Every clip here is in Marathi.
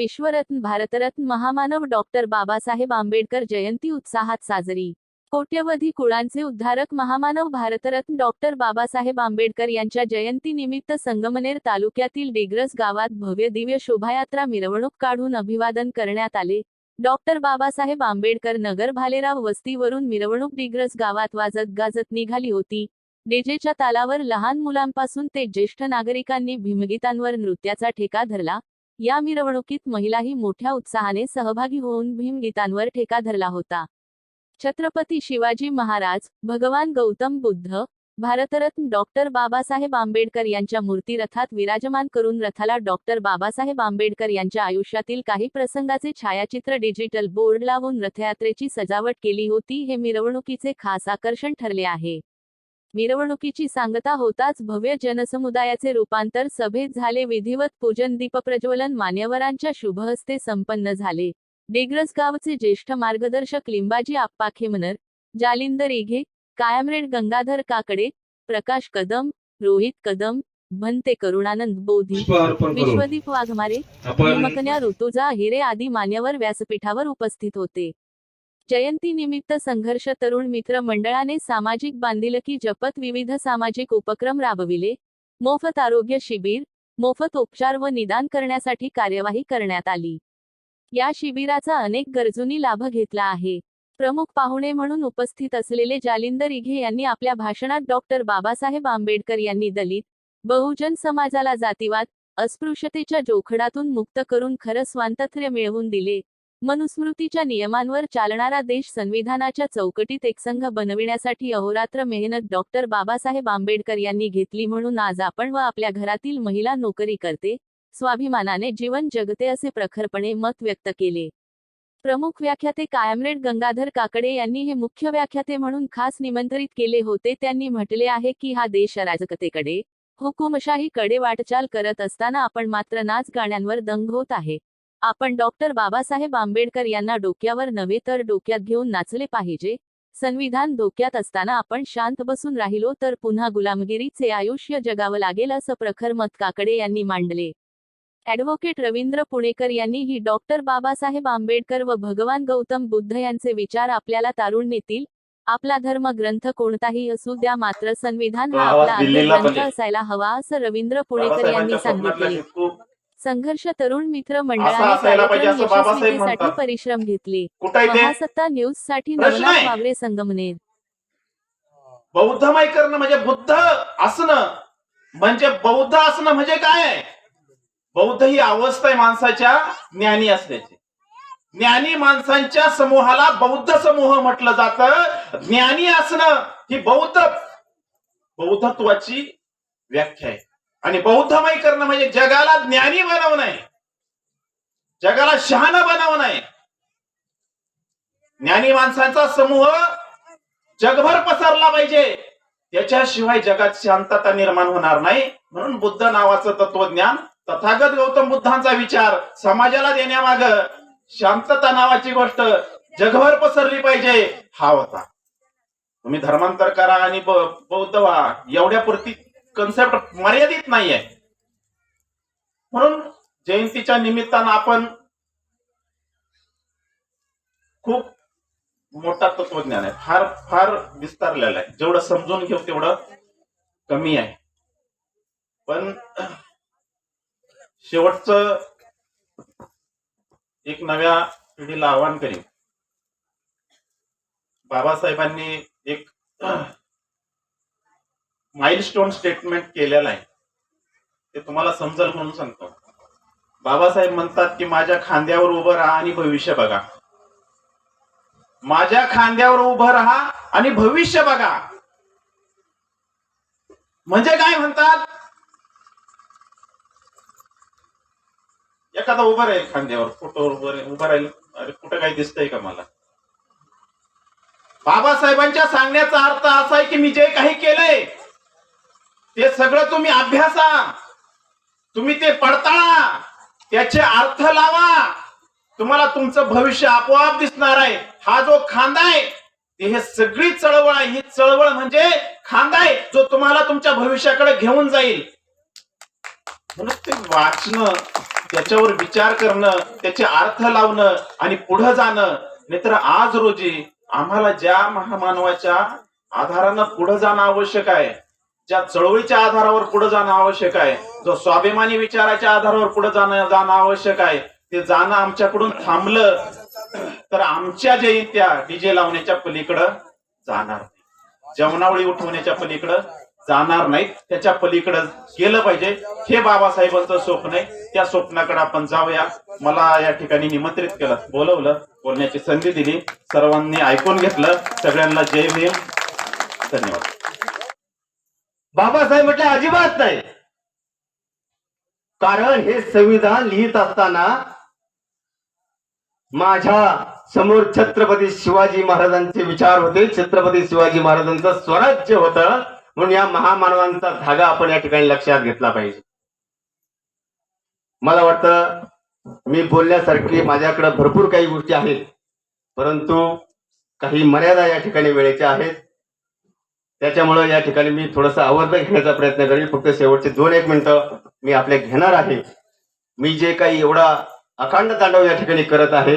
विश्वरत्न भारतरत्न महामानव डॉक्टर बाबासाहेब आंबेडकर जयंती उत्साहात साजरी. कोट्यवधी कुळांचे उद्धारक महामानव भारतरत्न डॉक्टर बाबासाहेब आंबेडकर यांच्या जयंतीनिमित्त संगमनेर तालुक्यातील डिग्रस गावात भव्य दिव्य शोभायात्रा मिरवणूक काढून अभिवादन करण्यात आले. डॉक्टर बाबासाहेब आंबेडकर नगर भालेराव वस्तीवरून मिरवणूक डिग्रस गावात वाजत गाजत निघाली होती. डेजेच्या तालावर लहान मुलांपासून ते ज्येष्ठ नागरिकांनी भीमगीतांवर नृत्याचा ठेका धरला. या मिरवणुकीत महिलाही मोठ्या उत्साहाने सहभागी होऊन भीमगीतांवर ठेका धरला होता. छत्रपती शिवाजी महाराज भगवान गौतम बुद्ध भारतरत्न डॉक्टर बाबासाहेब आंबेडकर यांच्या मूर्ती रथात विराजमान करून रथाला डॉक्टर बाबासाहेब आंबेडकर यांच्या आयुष्यातील काही प्रसंगाचे छायाचित्र डिजिटल बोर्ड लावून रथयात्रेची सजावट केली होती हे मिरवणुकीचे खास आकर्षण ठरले आहे. मिरवणुकीची सांगता होताच भव्य जनसमुदायाचे रूपांतर सभेत झाले. विधिवत पूजन दीपप्रज्वलन मान्यवरांच्या शुभहस्ते संपन्न झाले. डिग्रस गावचे ज्येष्ठ मार्गदर्शक लिंबाजी आप्पा खेमनर जालिंदर इघे कायमरेड गंगाधर काकडे प्रकाश कदम रोहित कदम भंते करुणानंद बोधी विश्वदीप वाघमारे आपण भीमकन्या ऋतुजा हिरे आदी मान्यवर व्यासपीठावर उपस्थित होते. जयंतीनिमित्त संघर्ष तरुण मित्र मंडळाने सामाजिक बांधिलकी जपत विविध सामाजिक उपक्रम राबविले. मोफत आरोग्य शिबिर मोफत उपचार व निदान करण्यासाठी कार्यवाही करण्यात आली. या शिबिराचा अनेक गरजूंनी लाभ घेतला आहे. प्रमुख पाहुणे म्हणून उपस्थित असलेले जालिंदर इघे यांनी आपल्या भाषणात डॉक्टर बाबासाहेब आंबेडकर यांनी दलित बहुजन समाजाला जातीवाद अस्पृश्यतेच्या जोखडातून मुक्त करून खरं स्वातंत्र्य मिळवून दिले. मनुस्मृतीच्या नियमांवर चालणारा देश संविधानाच्या चौकटीत एकसंघ बनविण्यासाठी अहोरात्र मेहनत डॉक्टर बाबासाहेब आंबेडकर यांनी घेतली म्हणून आज आपण व आपल्या घरातील महिला नोकरी करते स्वाभिमानाने जीवन जगते असे प्रखरपणे मत व्यक्त केले. प्रमुख व्याख्याते कायमरेड गंगाधर काकडे यांनी हे मुख्य व्याख्याते म्हणून खास निमंत्रित केले होते. त्यांनी म्हटले आहे की हा देश अराजकतेकडे हुकुमशाहीकडे वाटचाल करत असताना आपण मात्र नाच गाण्यांवर दंग होत आहे. आपण डॉक्टर बाबासाहेब आंबेडकर यांना डोक्यावर नव्हे तर डोक्यात घेऊन नाचले पाहिजे. संविधान धोक्यात असताना आपण शांत बसून राहिलो तर पुन्हा गुलामगिरीचे आयुष्य जगावं लागेल असं प्रखर मत काकडे यांनी मांडले. ॲडव्होकेट रवींद्र पुणेकर यांनी ही डॉक्टर बाबासाहेब आंबेडकर व भगवान गौतम बुद्ध यांचे विचार आपल्याला तारून नेतील. आपला धर्म ग्रंथ कोणताही असू द्या मात्र संविधान हा आपला. असायला हवा असं रवींद्र पुणेकर यांनी सांगितले. संघर्ष तरुण मित्र मंडळाने यशस्वीतेसाठी म्हणतात. परिश्रम घेतले. महासत्ता न्यूजसाठी नवनाथ. वावरे संगमनेर. बौद्धमय करणं म्हणजे बुद्ध असणं. म्हणजे बौद्ध असणं म्हणजे काय? बौद्ध ही अवस्था आहे माणसाच्या ज्ञानी असण्याची. ज्ञानी माणसांच्या समूहाला बौद्ध समूह म्हटलं जातं. ज्ञानी असणं ही बौद्ध बौद्धत्वाची व्याख्या आहे. आणि बौद्धमय करणं म्हणजे जगाला ज्ञानी बनवणं आहे. जगाला शहाण बनवणं आहे. ज्ञानी माणसांचा समूह जगभर पसरला पाहिजे. त्याच्याशिवाय जगात शांतता निर्माण होणार नाही. म्हणून बुद्ध नावाचं तत्वज्ञान तथागत गौतम बुद्धांचा विचार समाजाला देण्यामाग शांतता नावाची गोष्ट जगभर पसरली पाहिजे हा होता. तुम्ही धर्मांतर करा आणि ब- बौद्ध व्हा. एवढ्या पुरती कन्सेप्ट मर्यादित नाही आहे म्हणून जयंतीच्या निमित्तानं आपण खूप मोठा तत्वज्ञान आहे. फार फार विस्तारलेला आहे. जेवढं समजून घेऊ तेवढं कमी आहे. पण शेवटचं एक नव्या पिढीला आव्हान करीन. बाबासाहेबांनी एक माइलस्टोन स्टेटमेंट केलेलं आहे. ते तुम्हाला समजल म्हणून सांगतो. बाबासाहेब म्हणतात की माझ्या खांद्यावर उभं राहा आणि भविष्य बघा. माझ्या खांद्यावर उभं राहा आणि भविष्य बघा. म्हणजे काय म्हणतात? एखादा उभं राहील खांद्यावर फोटोवर उभं राहील उभं राहील. अरे कुठं काही दिसतंय का मला? बाबासाहेबांच्या सांगण्याचा अर्थ असा आहे की मी जे काही केलंय ते सगळं तुम्ही अभ्यासा. तुम्ही ते पडताळा. त्याचे अर्थ लावा. तुम्हाला तुमचं भविष्य आपोआप दिसणार आहे. हा जो खांदा आहे ते हे सगळी चळवळ आहे. ही चळवळ म्हणजे खांदा आहे जो तुम्हाला तुमच्या भविष्याकडे घेऊन जाईल. म्हणून ते वाचणं त्याच्यावर विचार करणं त्याचे अर्थ लावणं आणि पुढे जाणं. नाहीतर आज रोजी आम्हाला ज्या महामानवाच्या आधारानं पुढे जाणं आवश्यक आहे. ज्या चळवळीच्या आधारावर पुढे जाणं आवश्यक आहे जो स्वाभिमानी विचाराच्या आधारावर पुढे जाणं जाणं आवश्यक आहे ते जाणं आमच्याकडून थांबलं तर आमच्या जयंत्या डीजे लावण्याच्या पलीकडं जाणार नाही. जेवणावळी उठवण्याच्या पलीकडं जाणार नाहीत त्याच्या पलीकडं गेलं पाहिजे. हे बाबासाहेबांचं स्वप्न आहे. त्या स्वप्नाकडे आपण जाऊया. मला या ठिकाणी निमंत्रित केलं बोलवलं बोलण्याची संधी दिली. सर्वांनी ऐकून घेतलं. सगळ्यांना जय भीम. धन्यवाद. बाबासाहेब म्हटलं अजिबात नाही. कारण हे संविधान लिहित असताना माझ्यासमोर छत्रपती शिवाजी महाराजांचे विचार होते. छत्रपती शिवाजी महाराजांचं स्वराज्य होतं. म्हणून या महामानवांचा धागा आपण या ठिकाणी लक्षात घेतला पाहिजे. मला वाटतं मी बोलण्यासारखी माझ्याकडे भरपूर काही गोष्टी आहेत. परंतु काही मर्यादा या ठिकाणी वेळेच्या आहेत. त्याच्यामुळं या ठिकाणी मी थोडासा आवर्त घेण्याचा प्रयत्न करेल फक्त शेवटचे दोन एक मिनिटं मी आपले घेणार आहे. मी जे काही एवढा अखंड तांडव या ठिकाणी करत आहे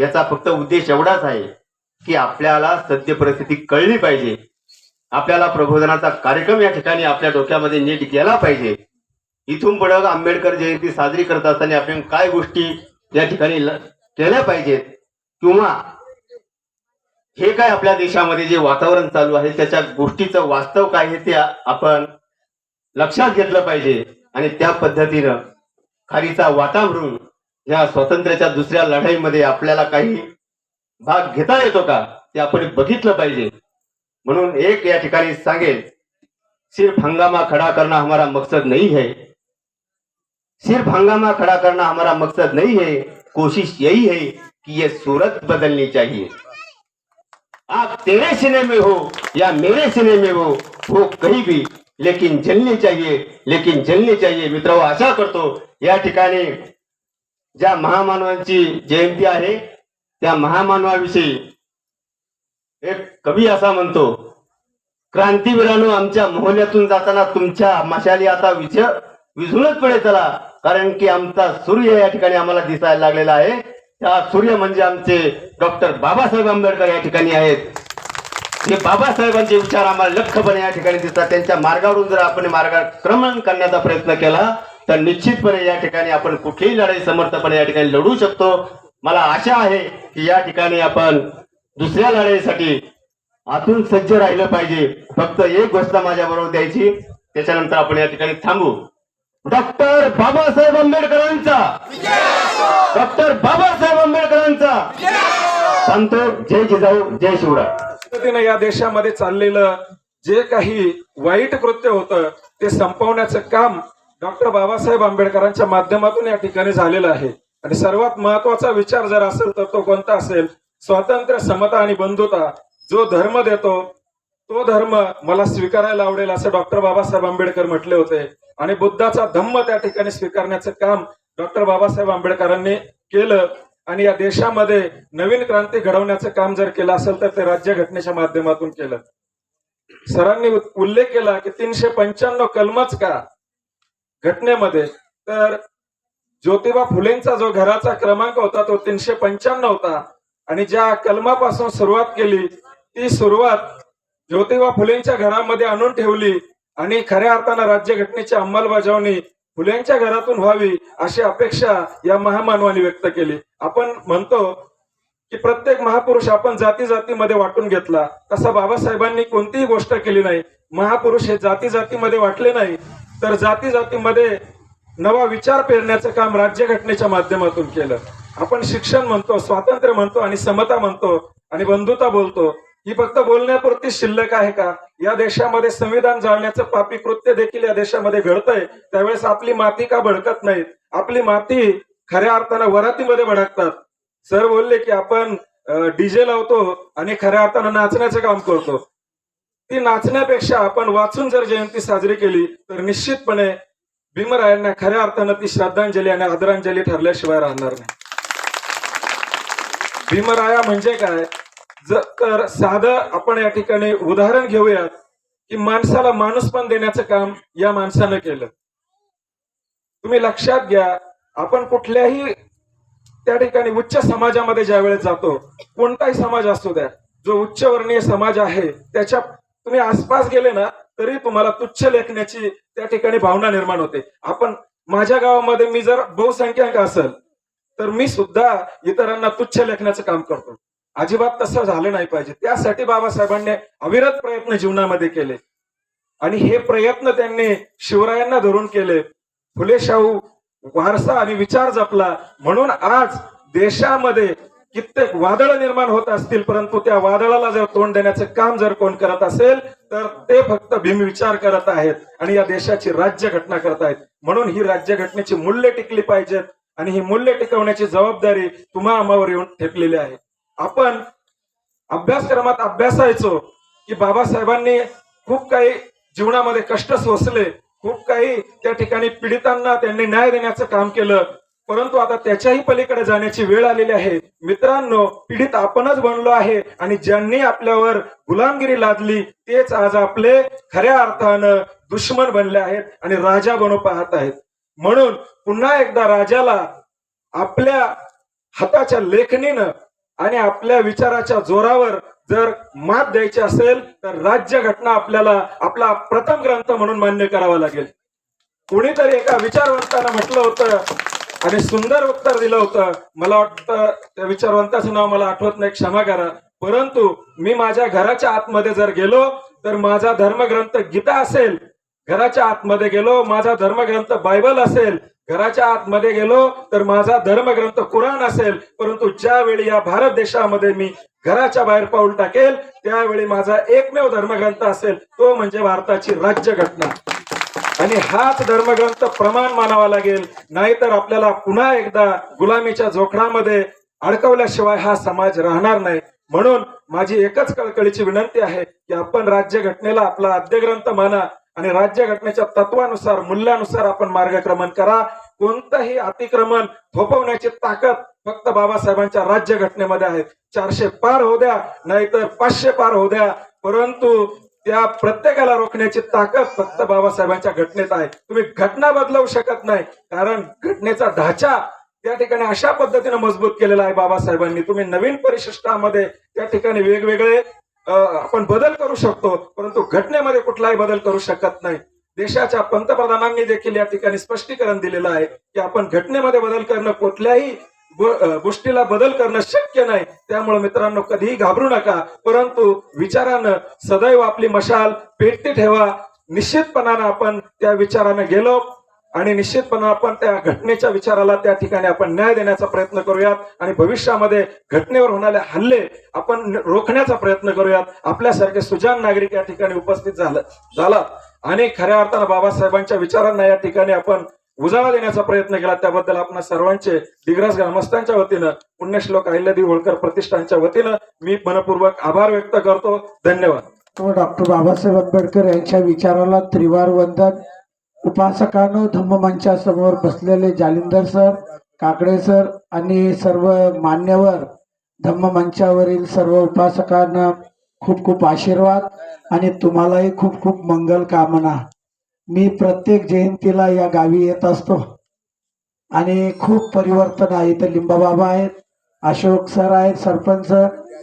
याचा फक्त उद्देश एवढाच आहे की आपल्याला सद्य परिस्थिती कळली पाहिजे. आपल्याला प्रबोधनाचा कार्यक्रम या ठिकाणी आपल्या डोक्यामध्ये नीट गेला पाहिजे. इथून पुढे आंबेडकर जयंती साजरी करत असताना आपण काय गोष्टी या ठिकाणी ल- केल्या पाहिजेत? किंवा हे काय आपल्या देशामध्ये जे वातावरण चालू आहे त्याच्या गोष्टीचं वास्तव काय आहे ते आपण लक्षात घेतलं पाहिजे. आणि त्या पद्धतीनं खारीचा वातावरण या स्वातंत्र्याच्या दुसऱ्या लढाईमध्ये आपल्याला काही भाग घेता येतो का ते आपण बघितलं पाहिजे. म्हणून एक या ठिकाणी सांगेल सिर्फ हंगामा खड़ा करना हमारा मकसद नहीं है सिर्फ हंगामा खड़ा करना हमारा मकसद नहीं है कोशिश यही है कि ये सूरत बदलनी चाहिए. आप तेरे सिने में हो या मेरे सिने में हो वो कहीं भी लेकिन जलनी चाहिए लेकिन जलनी चाहिए। मित्र आशा करतो या ठिकाणी ज्या महामानवांची जयंती आहे त्या महामानवाविषयी एक कवी असा म्हणतो क्रांतीवीरानो आमच्या मोहल्यातून जाताना तुमच्या मशाली आता विज विझूनच पडे चला कारण की आमचा सूर्य या ठिकाणी आम्हाला दिसायला लागलेला आहे. त्या सूर्य म्हणजे आमचे डॉक्टर बाबासाहेब आंबेडकर या ठिकाणी आहेत. हे बाबासाहेबांचे विचार आम्हाला लख्खपणे या ठिकाणी दिसतात. त्यांच्या मार्गावरून जर आपण मार्गक्रमण करण्याचा प्रयत्न केला तर निश्चितपणे या ठिकाणी आपण कुठलीही लढाई समर्थपणे या ठिकाणी लढू शकतो. मला आशा आहे की या ठिकाणी आपण दुसऱ्या लढाईसाठी आतून सज्ज राहिलं पाहिजे. फक्त एक गोष्ट माझ्या बरोबर द्यायची. त्याच्यानंतर आपण या ठिकाणी थांबू. डॉक्टर बाबासाहेब आंबेडकरांचा. डॉक्टर बाबासाहेब आंबेडकरांचा. सांगतो जय जिजाऊ जय शिवराय. या देशामध्ये चाललेलं जे काही वाईट कृत्य होतं ते संपवण्याचं काम डॉक्टर बाबासाहेब आंबेडकरांच्या माध्यमातून या ठिकाणी झालेलं आहे. आणि सर्वात महत्त्वाचा विचार जर असेल तर तो कोणता असेल? स्वातंत्र्य समता आणि बंधुता जो धर्म देतो तो धर्म मला स्वीकारायला आवडेल असं डॉक्टर बाबासाहेब आंबेडकर म्हटले होते. आणि बुद्धाचा धम्म त्या ठिकाणी स्वीकारण्याचं काम डॉक्टर बाबासाहेब आंबेडकरांनी केलं. आणि या देशामध्ये नवीन क्रांती घडवण्याचं काम जर केलं असेल तर ते राज्यघटनेच्या माध्यमातून केलं. सरांनी उल्लेख केला की तीनशे पंच्याण्णव कलमच का घटनेमध्ये? तर ज्योतिबा फुलेंचा जो घराचा क्रमांक होता तो तीनशे पंच्याण्णव होता. आणि ज्या कलमापासून सुरुवात केली ती सुरुवात ज्योतिबा फुलेंच्या घरामध्ये आणून ठेवली आणि खऱ्या अर्थानं राज्यघटनेची अंमलबजावणी फुल्यांच्या घरातून व्हावी अशी अपेक्षा या महामानवाने व्यक्त केली. आपण म्हणतो की प्रत्येक महापुरुष आपण जाती जातीमध्ये वाटून घेतला. तसा बाबासाहेबांनी कोणतीही गोष्ट केली नाही. महापुरुष हे जाती जातीमध्ये वाटले नाही. तर जाती जातीमध्ये नवा विचार पेरण्याचं काम राज्यघटनेच्या माध्यमातून केलं. आपण शिक्षण म्हणतो स्वातंत्र्य म्हणतो आणि समता म्हणतो आणि बंधुता बोलतो. ही फक्त बोलण्यापुरती शिल्लक आहे का? या देशामध्ये संविधान जाळण्याचं पापी कृत्य देखील या देशामध्ये घडतंय. त्यावेळेस आपली माती का भडकत नाहीत? आपली माती खऱ्या अर्थानं वरातीमध्ये भडकतात. सर बोलले की आपण डीजे लावतो आणि खऱ्या अर्थानं नाचण्याचं काम करतो. ती नाचण्यापेक्षा आपण वाचून जर जयंती साजरी केली तर निश्चितपणे भीमरायांना खऱ्या अर्थानं ती श्रद्धांजली आणि आदरांजली ठरल्याशिवाय राहणार नाही. भीमराया म्हणजे काय? जर तर साधं आपण या ठिकाणी उदाहरण घेऊयात की माणसाला माणूस पण देण्याचं काम या माणसानं केलं. तुम्ही लक्षात घ्या आपण कुठल्याही त्या ठिकाणी उच्च समाजामध्ये ज्या वेळेस जातो कोणताही समाज असू द्या जो उच्चवर्णीय समाज आहे त्याच्या तुम्ही आसपास गेले ना तरी तुम्हाला तुच्छ लेखण्याची त्या ठिकाणी भावना निर्माण होते. आपण माझ्या गावामध्ये मी जर बहुसंख्याक असेल तर मी सुद्धा इतरांना तुच्छ लेखण्याचं काम करतो. अजिबात तसं झालं नाही पाहिजे. त्यासाठी बाबासाहेबांनी अविरत प्रयत्न जीवनामध्ये केले. आणि हे प्रयत्न त्यांनी शिवरायांना धरून केले. फुले शाहू वारसा आणि विचार जपला. म्हणून आज देशामध्ये कित्येक वादळ निर्माण होत असतील परंतु त्या वादळाला जर तोंड देण्याचं काम जर कोण करत असेल तर ते फक्त भीमविचार करत आहेत आणि या देशाची राज्य घटना करत आहेत. म्हणून ही राज्य घटनेची मूल्य टिकली पाहिजेत आणि ही मूल्य टिकवण्याची जबाबदारी तुम्हा आम्हावर येऊन ठेपलेली आहे. आपण अभ्यासक्रमात अभ्यासायचो की बाबासाहेबांनी खूप काही जीवनामध्ये कष्ट सोसले खूप काही त्या ठिकाणी पीडितांना त्यांनी न्याय देण्याचं काम केलं. परंतु आता त्याच्याही पलीकडे जाण्याची वेळ आलेली आहे. मित्रांनो पीडित आपणच बनलो आहे आणि ज्यांनी आपल्यावर गुलामगिरी लादली तेच आज आपले खऱ्या अर्थानं दुश्मन बनले आहेत आणि राजा बनू पाहत आहेत. म्हणून पुन्हा एकदा राजाला आपल्या हाताच्या लेखणीनं आणि आपल्या विचाराच्या जोरावर जर मात द्यायची असेल तर राज्य घटना आपल्याला आपला प्रथम ग्रंथ म्हणून मान्य करावा लागेल. कुणीतरी एका विचारवंतानं म्हटलं होतं आणि सुंदर उत्तर दिलं होतं. मला वाटतं त्या विचारवंताचं नाव मला आठवत नाही क्षमा करा. परंतु मी माझ्या घराच्या आतमध्ये जर गेलो तर माझा धर्मग्रंथ गीता असेल. घराच्या आतमध्ये गेलो माझा धर्मग्रंथ बायबल असेल. घराच्या आतमध्ये गेलो तर माझा धर्मग्रंथ कुराण असेल परंतु ज्यावेळी या भारत देशामध्ये मी घराच्या बाहेर पाऊल टाकेल त्यावेळी माझा एकमेव धर्मग्रंथ असेल तो म्हणजे भारताची राज्य घटना आणि हाच धर्मग्रंथ प्रमाण मानावा लागेल नाहीतर आपल्याला पुन्हा एकदा गुलामीच्या जोखडामध्ये अडकवल्याशिवाय हा समाज राहणार नाही. म्हणून माझी एकच कळकळीची विनंती आहे की आपण राज्य घटनेला आपला आद्यग्रंथ माना आणि राज्य घटनेच्या तत्वानुसार मूल्यानुसार आपण मार्गक्रमण करा. कोणतंही अतिक्रमण थोपवण्याची ताकद फक्त बाबासाहेबांच्या राज्य घटनेमध्ये आहे. चारशे पार होऊ द्या नाहीतर पाचशे पार होऊ द्या. परंतु त्या प्रत्येकाला रोखण्याची ताकद फक्त बाबासाहेबांच्या घटनेत आहे. तुम्ही घटना बदलवू शकत नाही. कारण घटनेचा ढाचा त्या ठिकाणी अशा पद्धतीने मजबूत केलेला आहे बाबासाहेबांनी. तुम्ही नवीन परिशिष्टामध्ये त्या ठिकाणी वेगवेगळे आपण बदल करू शकतो परंतु घटनेमध्ये कुठलाही बदल करू शकत नाही. देशाच्या पंतप्रधानांनी देखील या ठिकाणी स्पष्टीकरण दिलेलं आहे की आपण घटनेमध्ये बदल करणं कुठल्याही गोष्टीला बदल करणं शक्य नाही. त्यामुळे मित्रांनो कधीही घाबरू नका. परंतु विचारानं सदैव आपली मशाल पेटती ठेवा. निश्चितपणानं आपण त्या विचारानं गेलो. आणि निश्चितपणे आपण त्या घटनेच्या विचाराला त्या ठिकाणी आपण न्याय देण्याचा प्रयत्न करूयात आणि भविष्यामध्ये घटनेवर होणारे हल्ले आपण रोखण्याचा प्रयत्न करूयात. आपल्यासारखे सुजान नागरिक या ठिकाणी उपस्थित झालं झाला. आणि खऱ्या अर्थानं बाबासाहेबांच्या विचारांना या ठिकाणी आपण उजाळा देण्याचा प्रयत्न केला. त्याबद्दल आपण सर्वांचे दिग्रस ग्रामस्थांच्या वतीनं पुण्यश्लोक अहिल्यादी होळकर प्रतिष्ठानच्या वतीनं मी मनपूर्वक आभार व्यक्त करतो. धन्यवाद. डॉक्टर बाबासाहेब आंबेडकर यांच्या विचाराला त्रिवार वंदन. उपासकानो धम्ममंचासमोर बसलेले जालिंदर सर काकडे सर आणि सर्व मान्यवर धम्ममंचावरील सर्व उपासकांना खूप खूप आशीर्वाद आणि तुम्हालाही खूप खूप मंगल कामना. मी प्रत्येक जयंतीला या गावी येत असतो आणि खूप परिवर्तन आहे. इथं लिंबाबाबा आहेत अशोक सर आहेत सरपंच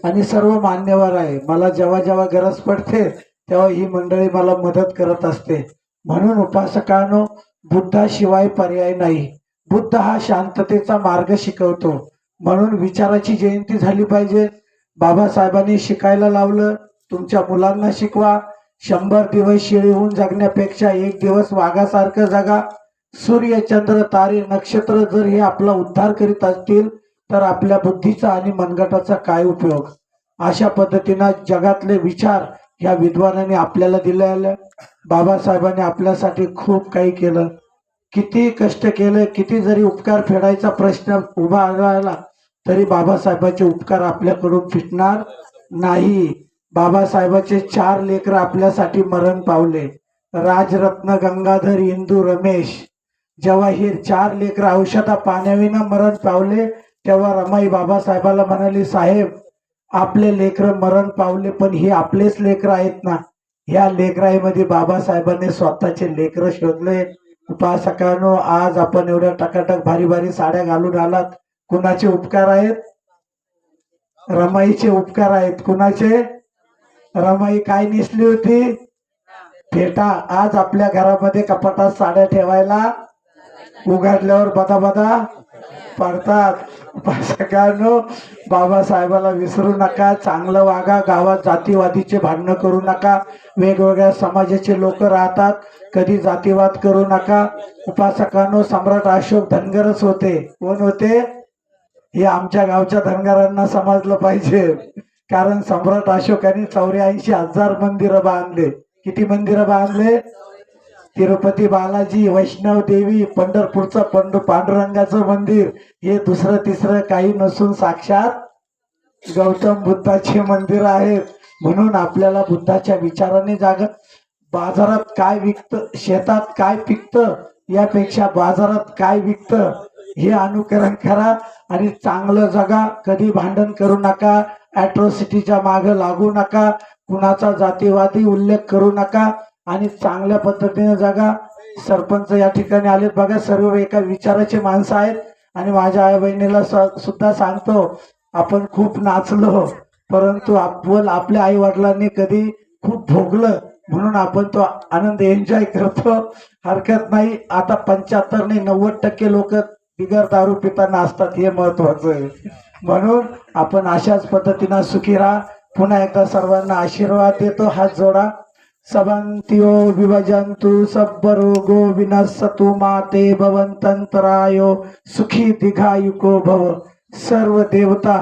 आणि सर्व मान्यवर आहे. मला जेव्हा जेव्हा गरज पडते तेव्हा ही मंडळी मला मदत करत असते. म्हणून उपासकानो बुद्धाशिवाय पर्याय नाही. बुद्ध हा शांततेचा मार्ग शिकवतो. म्हणून विचाराची जयंती झाली पाहिजे. बाबासाहेबांनी शिकायला लावलं. तुमच्या मुलांना शिकवा. शंभर दिवस शिळी होऊन जगण्यापेक्षा एक दिवस वाघासारखं जगा. सूर्य चंद्र तारे नक्षत्र जर हे आपला उद्धार करीत असतील तर आपल्या बुद्धीचा आणि मनगटाचा काय उपयोग? अशा पद्धतीनं जगातले विचार ह्या विद्वानाने आपल्याला दिलेले बाबासाहेबांनी आपल्यासाठी खूप काही केलं. किती कष्ट केलं किती जरी उपकार फेडायचा प्रश्न उभा राहिला तरी बाबासाहेबांचे उपकार आपल्याकडून फिटणार नाही. बाबासाहेबाचे चार लेकर आपल्यासाठी मरण पावले. राजरत्न गंगाधर इंदू रमेश. जेव्हा हे चार लेकर औषधा पाण्याविना मरण पावले तेव्हा रमाई बाबासाहेबाला म्हणाली साहेब आपले लेकर मरण पावले पण हे आपलेच लेकर आहेत ना? ह्या लेकराईमध्ये बाबासाहेबांनी स्वतःचे लेकर शोधले. उपासकानो आज आपण एवढ्या टकाटक भारी भारी साड्या घालून आलात. कुणाचे उपकार आहेत? रमाईचे उपकार आहेत. कुणाचे? रमाई काय निसली होती? फेटा. आज आपल्या घरामध्ये कपाटात साड्या ठेवायला उघडल्यावर बदा बदा पडतात. उपासकांनो बाबासाहेबाला विसरू नका. चांगलं वागा. गावात जातीवादीचे भांडणं करू नका. वेगवेगळ्या समाजाचे लोक राहतात. कधी जातीवाद करू नका. उपासकांनो सम्राट अशोक धनगरच होते. कोण होते? हे आमच्या गावच्या धनगरांना समजलं पाहिजे. कारण सम्राट अशोकाने चौऱ्याऐंशी हजार मंदिरं बांधले. किती मंदिरं बांधले? तिरुपती बालाजी वैष्णव देवी पंढरपूरचं पंडू पांडुरंगाचं मंदिर हे दुसरं तिसरं काही नसून साक्षात गौतम बुद्धाचे मंदिर आहेत म्हणून आपल्याला बुद्धाच्या विचाराने जागत बाजारात काय विकतं शेतात काय पिकतं यापेक्षा बाजारात काय विकतं हे अनुकरण करा आणि चांगलं जगा कधी भांडण करू नका ॲट्रॉसिटीच्या मागं लागू नका कुणाचा जातीवादी उल्लेख करू नका आणि चांगल्या पद्धतीने जगा सरपंच या ठिकाणी आलेत. बघा सर्व एका विचाराचे माणसं आहेत. आणि माझ्या आई बहिणीला सुद्धा सांगतो आपण खूप नाचलो परंतु आपण आपल्या आई वडिलांनी कधी खूप भोगलं म्हणून आपण तो आनंद एन्जॉय करतो. हरकत नाही. आता पंच्याहत्तर नाही नव्वद टक्के लोक बिगर दारू पिताना असतात हे महत्वाचं आहे. म्हणून आपण अशाच पद्धतीनं सुखी राहा. पुन्हा एकदा सर्वांना आशीर्वाद देतो. हात जोडा. सबन्त्यो विभजन्तु सब्बरोगो विनश्यतु माते भवन्तन्तरायो सुखी दीर्घायुको भव सर्व देवता